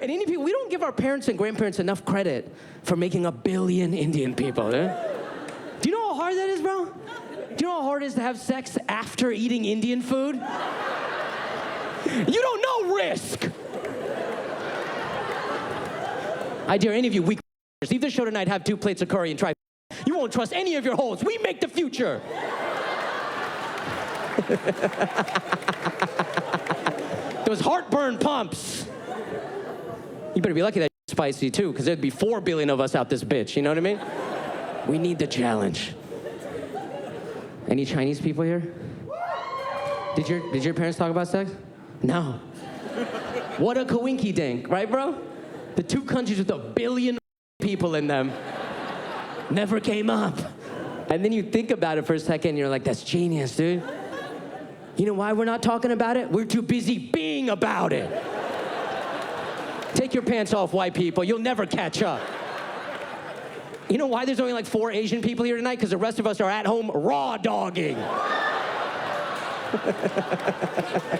And Indian people, we don't give our parents and grandparents enough credit for making a billion Indian people. eh? Do you know how hard that is, bro? Do you know how hard it is to have sex after eating Indian food? You don't know risk. I dare any of you weak leave the show tonight, have two plates of curry, and try. You won't trust any of your hosts. We make the future. Those heartburn pumps. You better be lucky that spicy too, because there'd be four billion of us out this bitch. You know what I mean? We need the challenge. Any Chinese people here? Did your Did your parents talk about sex? No. What a coinky dink, right, bro? The two countries with a billion people in them never came up. And then you think about it for a second, and you're like, that's genius, dude. You know why we're not talking about it? We're too busy being about it. Take your pants off, white people. You'll never catch up. You know why there's only like four Asian people here tonight? Because the rest of us are at home raw dogging.